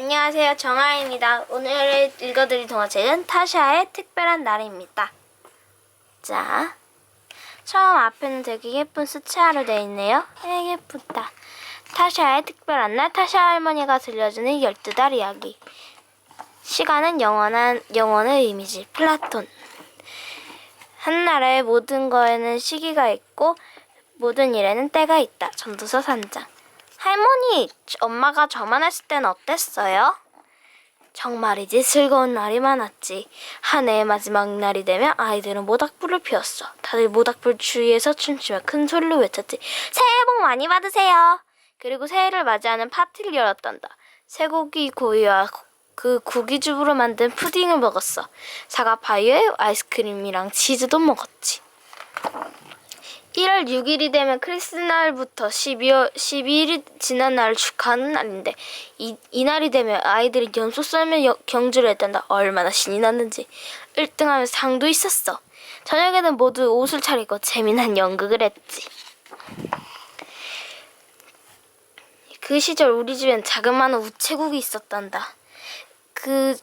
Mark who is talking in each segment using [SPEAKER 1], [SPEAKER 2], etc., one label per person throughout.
[SPEAKER 1] 안녕하세요. 정아입니다. 오늘 읽어드릴 동화책은 타샤의 특별한 날입니다. 자, 처음 앞에는 되게 예쁜 수채화로 되어 있네요. 에 예쁘다. 타샤의 특별한 날, 타샤 할머니가 들려주는 12달 이야기. 시간은 영원한, 영원의 이미지, 플라톤. 한나라의 모든 거에는 시기가 있고, 모든 일에는 때가 있다. 전도서 3장. 할머니, 엄마가 저만 했을 땐 어땠어요? 정말이지 즐거운 날이 많았지. 한 해의 마지막 날이 되면 아이들은 모닥불을 피웠어. 다들 모닥불 주위에서 춤추며 큰 소리로 외쳤지. 새해 복 많이 받으세요. 그리고 새해를 맞이하는 파티를 열었단다. 쇠고기 구이와 그 고기즙으로 만든 푸딩을 먹었어. 사과 파이에 아이스크림이랑 치즈도 먹었지. 1월 6일이 되면 크리스날부터 12월 12일이 지난 날을 축하하는 날인데 이, 이날이 되면 아이들이 연소 썰며 여- 경주를 했단다. 얼마나 신이 났는지 1등하면 상도 있었어. 저녁에는 모두 옷을 차리고 재미난 연극을 했지. 그 시절 우리 집엔 자그마한 우체국이 있었단다. 그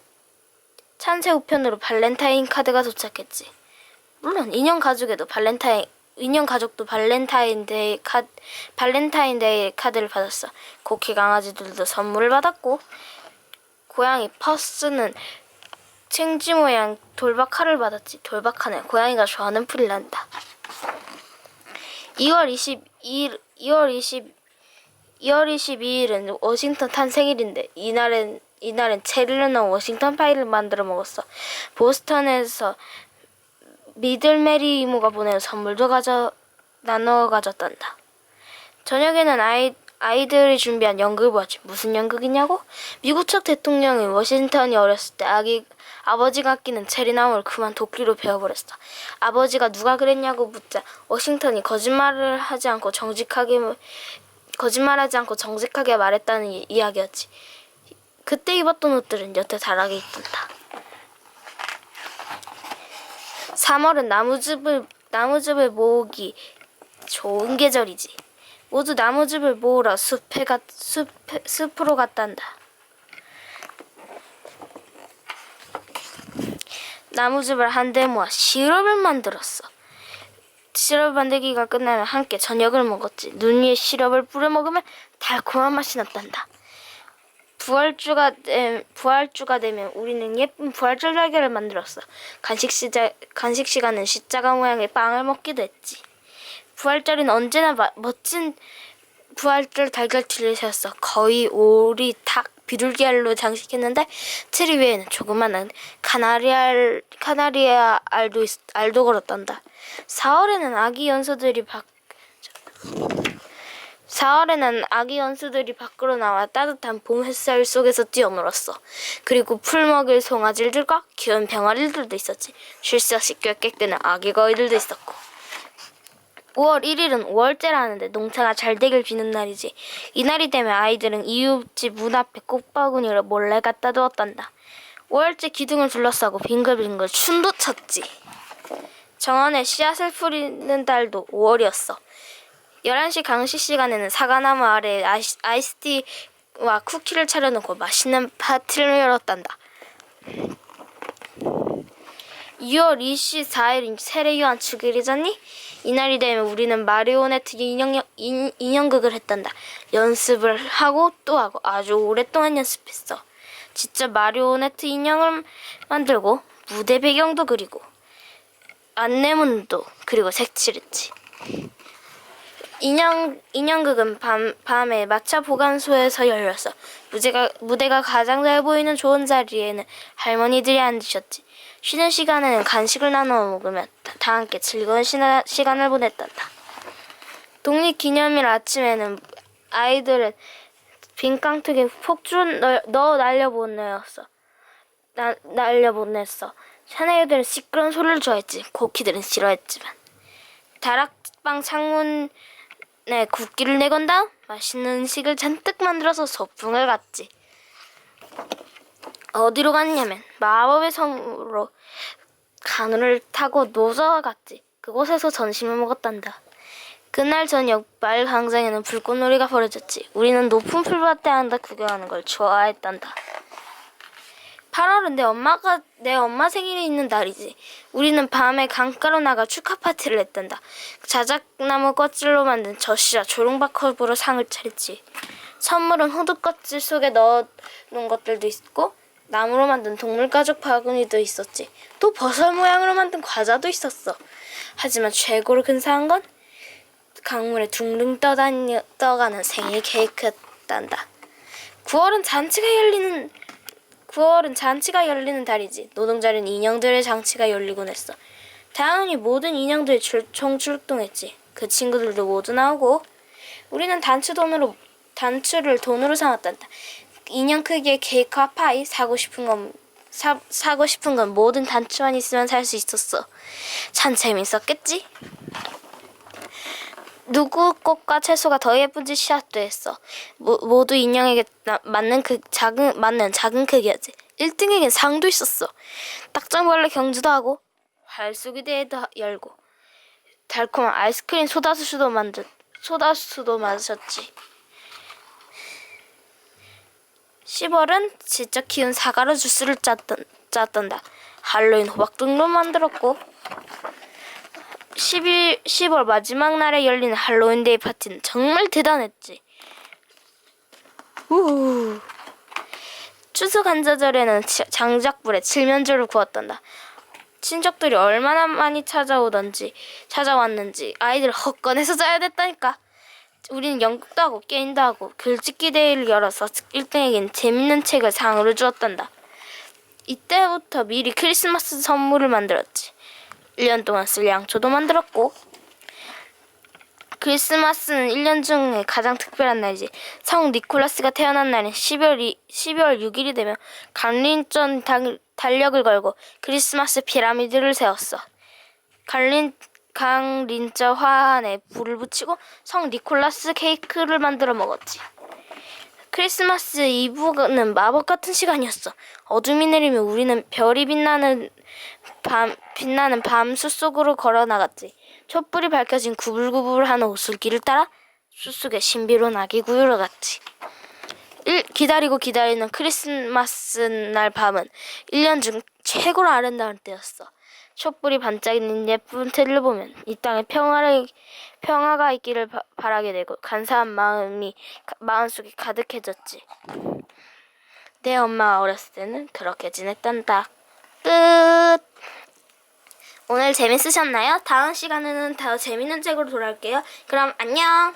[SPEAKER 1] 찬새 우편으로 발렌타인 카드가 도착했지. 물론 인형 가족에도 발렌타인 인형 가족도 발렌타인데이 카 발렌타인데이 카드를 받았어. 고키 강아지들도 선물을 받았고 고양이 퍼스는 챙지 모양 돌박칼을 받았지. 돌박칼은 고양이가 좋아하는 풀이란다. 2월 22일 2월 20 2월 22일은 워싱턴 탄생일인데 이날엔 이날엔 체리를 넣은 워싱턴 파이를 만들어 먹었어. 보스턴에서 미들메리 이모가 보낸 선물도 가져 나눠 가졌단다. 저녁에는 아이 아이들이 준비한 연극을 보았지. 무슨 연극이냐고? 미국 첫 대통령인 워싱턴이 어렸을 때 아기 아버지가 아끼는 체리나무를 그만 도끼로 베어버렸어. 아버지가 누가 그랬냐고 묻자 워싱턴이 거짓말을 하지 않고 정직하게 거짓말하지 않고 정직하게 말했다는 이, 이야기였지. 그때 입었던 옷들은 여태 다락에 있던다. 3월은 나무즙을 나무즙을 모으기 좋은 계절이지. 모두 나무즙을 모으러 숲에 가 숲, 숲으로 갔단다. 나무즙을 한데 모아 시럽을 만들었어. 시럽 만들기가 끝나면 함께 저녁을 먹었지. 눈 위에 시럽을 뿌려 먹으면 달콤한 맛이 났단다. 부활주가 되, 부활주가 되면 우리는 예쁜 부활절 달걀을 만들었어. 간식 시자, 간식 시간은 십자가 모양의 빵을 먹기도 했지. 부활절은 언제나 마- 멋진 부활절 달걀 틀을 세웠어. 거의 오리, 닭, 비둘기알로 장식했는데 트리 위에는 조그마한 카나리알, 카나리아 알도 있, 알도 걸었단다. 4월에는 아기 연수들이 밖 4월에는 아기 연수들이 밖으로 나와 따뜻한 봄 햇살 속에서 뛰어놀았어. 그리고 풀 먹일 송아지들과 귀여운 병아리들도 있었지. 쉴새 없이 꾀꾀대는 아기 거위들도 있었고. 5월 1일은 5월째라는데 농사가 잘 되길 비는 날이지. 이날이 되면 아이들은 이웃집 문 앞에 꽃바구니를 몰래 갖다 두었단다. 5월째 기둥을 둘러싸고 빙글빙글 춤도 췄지. 정원에 씨앗을 뿌리는 달도 5월이었어. 11시 강식 시간에는 사과나무 아래에 아이스, 아이스티와 쿠키를 차려놓고 맛있는 파티를 열었단다. 2월 24일 세례요한 축일이잖니? 이날이 되면 우리는 마리오네트 인형, 인, 인형극을 했단다. 연습을 하고 또 하고 아주 오랫동안 연습했어. 진짜 마리오네트 인형을 만들고 무대 배경도 그리고 안내문도 그리고 색칠했지. 인형 인형극은 밤 밤에 마차 보관소에서 열렸어. 무대가 무대가 가장 잘 보이는 좋은 자리에는 할머니들이 앉으셨지. 쉬는 시간에는 간식을 나눠 먹으며 다, 다 함께 즐거운 시나, 시간을 보냈단다. 독립기념일 아침에는 아이들은 빈 깡통에 폭주를 넣, 넣어 날려보냈어. 나, 날려보냈어. 사내들은 시끄러운 소리를 좋아했지. 고키들은 싫어했지만. 다락방 창문 에 국기를 내건 다음 맛있는 음식을 잔뜩 만들어서 소풍을 갔지. 어디로 갔냐면 마법의 성으로 가누를 타고 노저와 갔지. 그곳에서 점심을 먹었단다. 그날 저녁 마을 광장에는 불꽃놀이가 벌어졌지. 우리는 높은 풀밭에 앉아 구경하는 걸 좋아했단다. 8월은 내 엄마가 내 엄마 생일이 있는 날이지. 우리는 밤에 강가로 나가 축하 파티를 했단다. 자작나무 껍질로 만든 젖이라 조롱박컵으로 상을 차렸지. 선물은 호두 껍질 속에 넣어 놓은 것들도 있고 나무로 만든 동물 가죽 바구니도 있었지. 또 버섯 모양으로 만든 과자도 있었어. 하지만 최고로 근사한 건 강물에 둥둥 떠다니, 떠가는 생일 케이크였단다. 9월은 잔치가 열리는 9월은 잔치가 열리는 달이지. 노동자는 인형들의 장치가 열리곤 했어. 당연히 모든 인형들이 출, 총 출동했지. 그 친구들도 모두 나오고 우리는 단추 돈으로 단추를 돈으로 삼았단다. 인형 크기의 케이크와 파이 사고 싶은 건 사, 사고 싶은 건 모든 단추만 있으면 살 수 있었어. 참 재밌었겠지? 누구 꽃과 채소가 더 예쁜지 시합도 했어. 모, 모두 인형에게 나- 맞는 그 작은 맞는 작은 크기였지. 1등에겐 상도 있었어. 딱정벌레 경주도 하고 활쏘기 대회도 하- 열고 달콤한 아이스크림 소다수도 만들 소다수도 마셨지. 10월은 직접 키운 사과로 주스를 짰던, 짰던다. 할로윈 호박 등도 만들었고 11, 10월 마지막 날에 열리는 할로윈 데이 파티는 정말 대단했지. 우 추석 한자절에는 치- 장작불에 칠면조를 구웠단다. 친척들이 얼마나 많이 찾아오던지 찾아왔는지 아이들 헛건해서 자야 됐다니까. 우리는 연극도 하고 게임도 하고 글짓기 대회를 열어서 1등에겐 재밌는 책을 상으로 주었단다. 이때부터 미리 크리스마스 선물을 만들었지. 1년 동안 쓸 양초도 만들었고 크리스마스는 1년 중에 가장 특별한 날이지. 성 니콜라스가 태어난 날인 12월, 이, 12월 6일이 되면 달, 달력을 걸고 크리스마스 피라미드를 세웠어. 갈린 강린저 화환에 불을 붙이고 성 니콜라스 케이크를 만들어 먹었지. 크리스마스 이브는 마법 같은 시간이었어. 어둠이 내리면 우리는 별이 빛나는 밤 빛나는 밤 숲속으로 걸어 나갔지. 촛불이 밝혀진 구불구불하는 오솔길을 따라 숲속의 신비로운 아기 구유로 갔지. 일, 기다리고 기다리는 크리스마스 날 밤은 1년 중 최고로 아름다운 때였어. 촛불이 반짝이는 예쁜 틀을 보면 이 땅에 평화를 평화가 있기를 바, 바라게 되고 간사한 마음이 가- 마음속에 가득해졌지. 내 엄마가 어렸을 때는 그렇게 지냈단다. 끝. 오늘 재밌으셨나요? 다음 시간에는 더 재밌는 책으로 돌아올게요. 그럼 안녕.